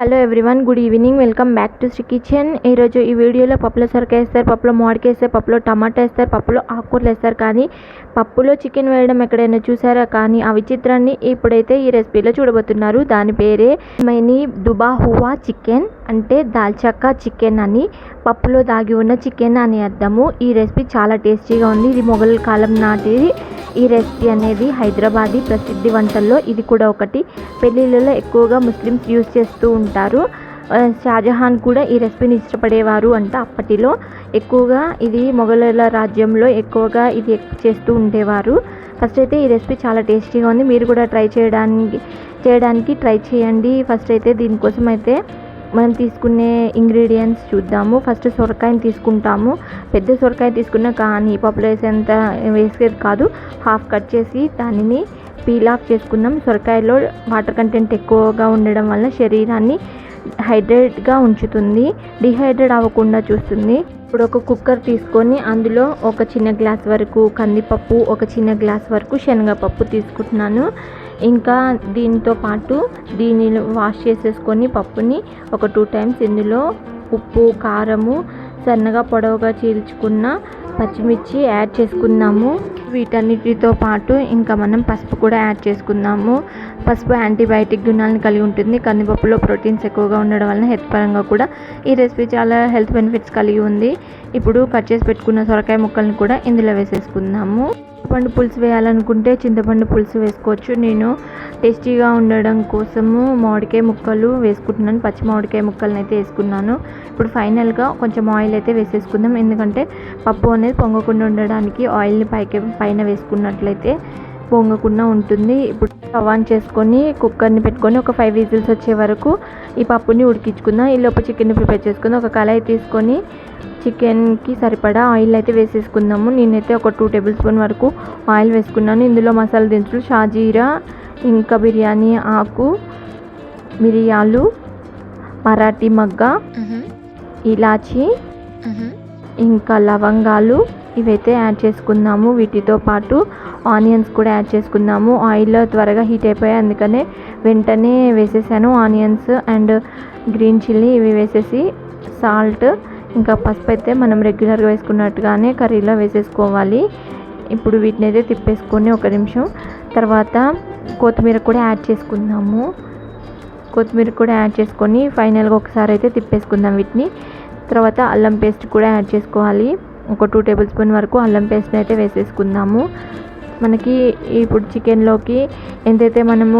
Hello everyone good evening welcome back to Sri kitchen ఈరోజు ఈ వీడియోలో పప్పులో సొరకాయ వేస్తారు పప్పులో మామిడికాయ వేస్తారు పప్పులో టమాటా వేస్తారు పప్పులో ఆకుకూరలు వేస్తారు. కానీ పప్పులో చికెన్ వేయడం ఎక్కడైనా చూసారా? కానీ ఆ విచిత్రాన్ని ఇప్పుడైతే ఈ రెసిపీలో చూడబోతున్నారు. దాని పేరే మైని దుబా హువా చికెన్ అంటే దాల్చక్క చికెన్ అని పప్పులో దాగి ఉన్న చికెన్ అని అర్థము. ఈ రెసిపీ చాలా టేస్టీగా ఉంది. ఇది మొఘల్ కాలం నాటిది. ఈ రెసిపీ అనేది హైదరాబాదీ ప్రసిద్ధి వంటల్లో ఇది కూడా ఒకటి. పెళ్ళిళ్ళలో ఎక్కువగా ముస్లిమ్స్ యూజ్ చేస్తూ ఉంటారు. షాజహాన్ కూడా ఈ రెసిపీని ఇష్టపడేవారు అంట అప్పటిలో. ఎక్కువగా ఇది మొఘలుల రాజ్యంలో ఎక్కువగా ఇది చేస్తూ ఉండేవారు. ఫస్ట్ అయితే ఈ రెసిపీ చాలా టేస్టీగా ఉంది. మీరు కూడా ట్రై చేయడానికి చేయడానికి ట్రై చేయండి. ఫస్ట్ అయితే దీనికోసం అయితే మనం తీసుకునే ఇంగ్రీడియంట్స్ చూద్దాము. ఫస్ట్ సొరకాయని తీసుకుంటాము. పెద్ద సొరకాయ తీసుకున్నా కానీ పప్పులో ఎంత వేసేది కాదు. హాఫ్ కట్ చేసి దానిని పీల్ ఆఫ్ చేసుకుందాం. సొరకాయలో వాటర్ కంటెంట్ ఎక్కువగా ఉండడం వల్ల శరీరాన్ని హైడ్రేట్గా ఉంచుతుంది. డిహైడ్రేట్ అవ్వకుండా చూస్తుంది. ఇప్పుడు ఒక కుక్కర్ తీసుకొని అందులో ఒక చిన్న గ్లాస్ వరకు కందిపప్పు ఒక చిన్న గ్లాస్ వరకు శనగపప్పు తీసుకుంటున్నాను. ఇంకా దీంతో పాటు దీనిని వాష్ చేసేసుకొని పప్పుని ఒక టూ టైమ్స్ ఇందులో ఉప్పు కారము సన్నగా పొడవుగా చీల్చుకున్న పచ్చిమిర్చి యాడ్ చేసుకుందాము వీటన్నిటితో పాటు ఇంకా మనం పసుపు కూడా యాడ్ చేసుకుందాము పసుపు యాంటీబయాటిక్ గుణాలను కలిగి ఉంటుంది. కందిపప్పులో ప్రోటీన్స్ ఎక్కువగా ఉండడం వలన హెల్త్ పరంగా కూడా ఈ రెసిపీ చాలా హెల్త్ బెనిఫిట్స్ కలిగి ఉంది. ఇప్పుడు కట్ చేసి పెట్టుకున్న సొరకాయ ముక్కలను కూడా ఇందులో వేసేసుకుందాము. చింతపండు పులుసు వేయాలనుకుంటే చింతపండు పులుసు వేసుకోవచ్చు. నేను టేస్టీగా ఉండడం కోసము మామిడికాయ ముక్కలు వేసుకుంటున్నాను. పచ్చి మామిడికాయ ముక్కలను అయితే వేసుకున్నాను. ఇప్పుడు ఫైనల్గా కొంచెం ఆయిల్ అయితే వేసేసుకుందాం. ఎందుకంటే పప్పు అనేది పొంగకుండా ఉండడానికి ఆయిల్ని పైకి పైన వేసుకున్నట్లయితే పొంగకుండా ఉంటుంది. ఇప్పుడు స్టవ్ ఆన్ చేసుకొని కుక్కర్ని పెట్టుకొని ఒక ఫైవ్ విజిల్స్ వచ్చే వరకు ఈ పప్పుని ఉడికించుకుందాం. ఈ లోపు చికెన్ ప్రిపేర్ చేసుకుందాం ఒక కళాయి తీసుకొని చికెన్కి సరిపడా ఆయిల్ అయితే వేసేసుకుందాము. నేనైతే ఒక టూ టేబుల్ స్పూన్ వరకు ఆయిల్ వేసుకున్నాను. ఇందులో మసాలా దినుసులు షాజీరా ఇంకా బిర్యానీ ఆకు మిరియాలు మరాఠీ మగ్గ ఇలాచి ఇంకా లవంగాలు ఇవైతే యాడ్ చేసుకుందాము. వీటితో పాటు ఆనియన్స్ కూడా యాడ్ చేసుకుందాము. ఆయిల్ త్వరగా హీట్ అయిపోయాయి. అందుకనే వెంటనే వేసేసాను. ఆనియన్స్ అండ్ గ్రీన్ చిల్లీ ఇవి వేసేసి సాల్ట్ ఇంకా పసుపు అయితే మనం రెగ్యులర్గా వేసుకున్నట్టుగానే కర్రీలో వేసేసుకోవాలి. ఇప్పుడు వీటిని అయితే తిప్పేసుకొని ఒక నిమిషం. తర్వాత కొత్తిమీర కూడా యాడ్ చేసుకుందాము. కొత్తిమీర కూడా యాడ్ చేసుకొని ఫైనల్గా ఒకసారి అయితే తిప్పేసుకుందాం వీటిని. తర్వాత అల్లం పేస్ట్ కూడా యాడ్ చేసుకోవాలి. ఒక టూ టేబుల్ స్పూన్ వరకు అల్లం పేస్ట్ని అయితే వేసేసుకుందాము. మనకి ఇప్పుడు చికెన్లోకి ఎంతైతే మనము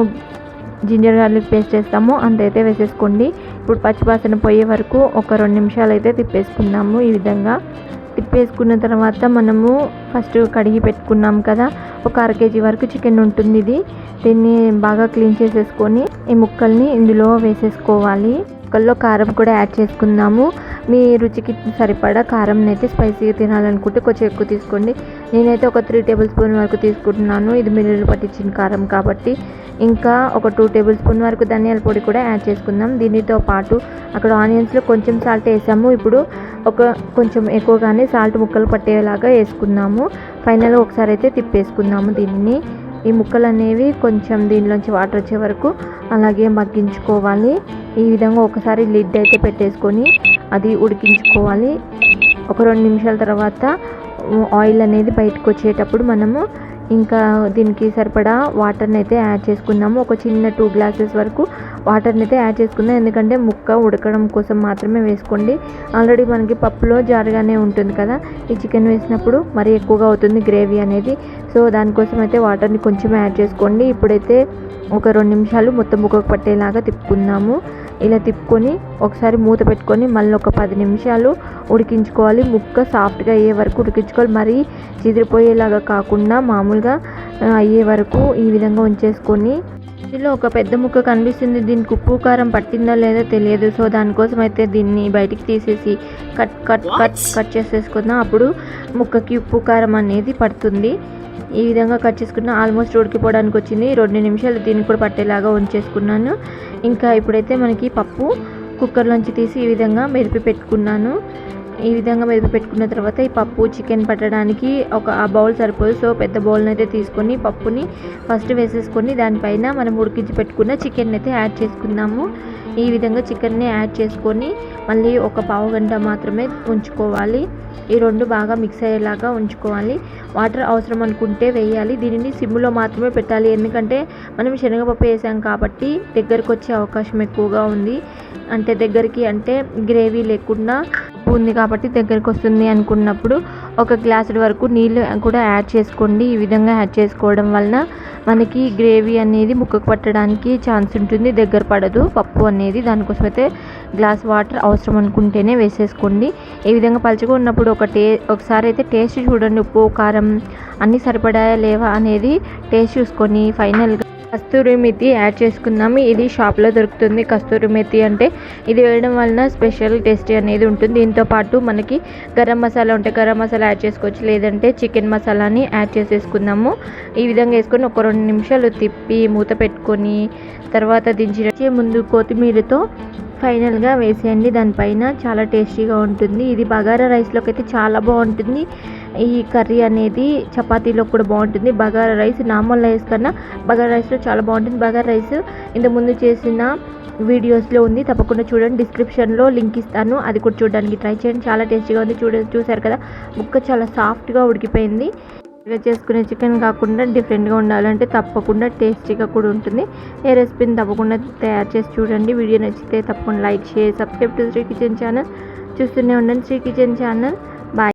జింజర్ గార్లిక్ పేస్ట్ చేస్తామో. అంతైతే వేసేసుకోండి. ఇప్పుడు పచ్చివాసన పోయే వరకు ఒక రెండు నిమిషాలు అయితే తిప్పేసుకున్నాము ఈ విధంగా. తిప్పేసుకున్న తర్వాత మనము ఫస్ట్ కడిగి పెట్టుకున్నాం కదా ఒక అర కేజీ వరకు చికెన్ ఉంటుంది ఇది దీన్ని బాగా క్లీన్ చేసేసుకొని ఈ ముక్కల్ని ఇందులో వేసేసుకోవాలి. ముక్కల్లో కారం కూడా యాడ్ చేసుకుందాము. మీ రుచికి సరిపడా కారం అయితే స్పైసీగా తినాలనుకుంటే కొంచెం ఎక్కువ తీసుకోండి. నేనైతే ఒక త్రీ టేబుల్ స్పూన్ వరకు తీసుకుంటున్నాను. ఇది మిల్లులు పట్టించిన కారం కాబట్టి. ఇంకా ఒక టూ టేబుల్ స్పూన్ వరకు ధనియాల పొడి కూడా యాడ్ చేసుకుందాం. దీనితో పాటు అక్కడ ఆనియన్స్లో కొంచెం సాల్ట్ వేసాము. ఇప్పుడు ఒక కొంచెం ఎక్కువగానే సాల్ట్ ముక్కలు పట్టేలాగా వేసుకుందాము. ఫైనల్గా ఒకసారి అయితే తిప్పేసుకుందాము దీనిని. ఈ ముక్కలు అనేవి కొంచెం దీనిలోంచి వాటర్ వచ్చే వరకు అలాగే మగ్గించుకోవాలి. ఈ విధంగా ఒకసారి లిడ్ అయితే పెట్టేసుకొని అది ఉడికించుకోవాలి. ఒక రెండు నిమిషాల తర్వాత ఆయిల్ అనేది బయటకు వచ్చేటప్పుడు మనము ఇంకా దీనికి సరిపడా వాటర్ని అయితే యాడ్ చేసుకుందాము ఒక చిన్న టూ గ్లాసెస్ వరకు వాటర్ని అయితే యాడ్ చేసుకుందాం ఎందుకంటే ముక్క ఉడకడం కోసం మాత్రమే వేసుకోండి. ఆల్రెడీ మనకి పప్పులో జారుగానే ఉంటుంది కదా. ఈ చికెన్ వేసినప్పుడు మరి ఎక్కువగా అవుతుంది గ్రేవీ అనేది. సో దానికోసం అయితే వాటర్ని కొంచెం యాడ్ చేసుకోండి. ఇప్పుడైతే ఒక రెండు నిమిషాలు మొత్తం ముక్కకు పట్టేలాగా తిప్పుకుందాము. ఇలా తిప్పుకొని ఒకసారి మూత పెట్టుకొని మళ్ళీ ఒక పది నిమిషాలు ఉడికించుకోవాలి. ముక్క సాఫ్ట్గా అయ్యే వరకు ఉడికించుకోవాలి. మరీ చిదిరిపోయేలాగా కాకుండా మామూలుగా అయ్యే వరకు ఈ విధంగా ఉంచేసుకొని. ఇందులో ఒక పెద్ద ముక్క కనిపిస్తుంది. దీనికి ఉప్పు కారం పట్టిందో లేదో తెలియదు. సో దానికోసం అయితే దీన్ని బయటికి తీసేసి కట్ కట్ కట్ కట్ చేసేసుకుందాం. అప్పుడు ముక్కకి ఉప్పు కారం అనేది పడుతుంది. ఈ విధంగా కట్ చేసుకున్న ఆల్మోస్ట్ ఉడికిపోవడానికి వచ్చింది. రెండు నిమిషాలు దీన్ని కూడా పట్టేలాగా ఉంచేసుకున్నాను. ఇంకా ఇప్పుడైతే మనకి పప్పు కుక్కర్లోంచి తీసి ఈ విధంగా మెరిపి పెట్టుకున్నాను. ఈ విధంగా మెదిపి పెట్టుకున్న తర్వాత ఈ పప్పు చికెన్ పట్టడానికి ఒక ఆ బౌల్ సరిపోదు. సో పెద్ద బౌల్ని అయితే తీసుకొని పప్పుని ఫస్ట్ వేసేసుకొని దానిపైన మనం ఉడికించి పెట్టుకున్న చికెన్ అయితే యాడ్ చేసుకుందాము. ఈ విధంగా చికెన్ని యాడ్ చేసుకొని మళ్ళీ ఒక పావు గంట మాత్రమే ఉంచుకోవాలి. ఈ రెండు బాగా మిక్స్ అయ్యేలాగా ఉంచుకోవాలి. వాటర్ అవసరం అనుకుంటే వేయాలి. దీనిని సిమ్లో మాత్రమే పెట్టాలి. ఎందుకంటే మనం శనగపప్పు వేసాం కాబట్టి దగ్గరకు వచ్చే అవకాశం ఎక్కువగా ఉంది. అంటే దగ్గరికి అంటే గ్రేవీ లేకుండా ఉప్పు ఉంది కాబట్టి దగ్గరికి వస్తుంది అనుకున్నప్పుడు ఒక గ్లాసుడు వరకు నీళ్ళు కూడా యాడ్ చేసుకోండి. ఈ విధంగా యాడ్ చేసుకోవడం వలన మనకి గ్రేవీ అనేది ముక్కకు పట్టడానికి ఛాన్స్ ఉంటుంది. దగ్గర పడదు. పప్పు అనేది దానికోసం అయితే గ్లాస్ వాటర్ అవసరం అనుకుంటేనే వేసేసుకోండి. ఈ విధంగా పలుచగా ఉన్నప్పుడు ఒక టే ఒకసారి అయితే టేస్ట్ చూడండి. ఉప్పు కారం అన్నీ సరిపడాయా లేవా అనేది టేస్ట్ చూసుకొని ఫైనల్గా కస్తూరి మెతి యాడ్ చేసుకుందాము ఇది షాప్లో దొరుకుతుంది. కస్తూరి మెతి అంటే ఇది వేయడం వలన స్పెషల్ టేస్ట్ అనేది ఉంటుంది. దీంతో పాటు మనకి గరం మసాలా ఉంటే గరం మసాలా యాడ్ చేసుకోవచ్చు. లేదంటే చికెన్ మసాలాని యాడ్ చేసేసుకుందాము. ఈ విధంగా వేసుకొని ఒక రెండు నిమిషాలు తిప్పి మూత పెట్టుకొని తర్వాత దించే ముందు కొత్తిమీరతో ఫైనల్గా వేసేయండి. దానిపైన చాలా టేస్టీగా ఉంటుంది. ఇది బగారా రైస్లోకి అయితే చాలా బాగుంటుంది. ఈ కర్రీ అనేది చపాతీలో కూడా బాగుంటుంది. బగారా రైస్ నార్మల్ రైస్ కన్నా బగారా రైస్లో చాలా బాగుంటుంది. బగారా రైస్ ఇంతకుముందు చేసిన వీడియోస్లో ఉంది. తప్పకుండా చూడండి. డిస్క్రిప్షన్లో లింక్ ఇస్తాను. అది కూడా చూడడానికి ట్రై చేయండి. చాలా టేస్టీగా ఉంది. చూడ చూసారు కదా? ముక్క చాలా సాఫ్ట్గా ఉడికిపోయింది. ఇలా చేసుకునే చికెన్ కాకుండా డిఫరెంట్గా ఉండాలంటే తప్పకుండా టేస్టీగా కూడా ఉంటుంది. ఏ రెసిపీని తప్పకుండా తయారు చేసి చూడండి. వీడియో నచ్చితే తప్పకుండా like share subscribe to Sri kitchen channel చూస్తూనే ఉండండి. Shri kitchen channel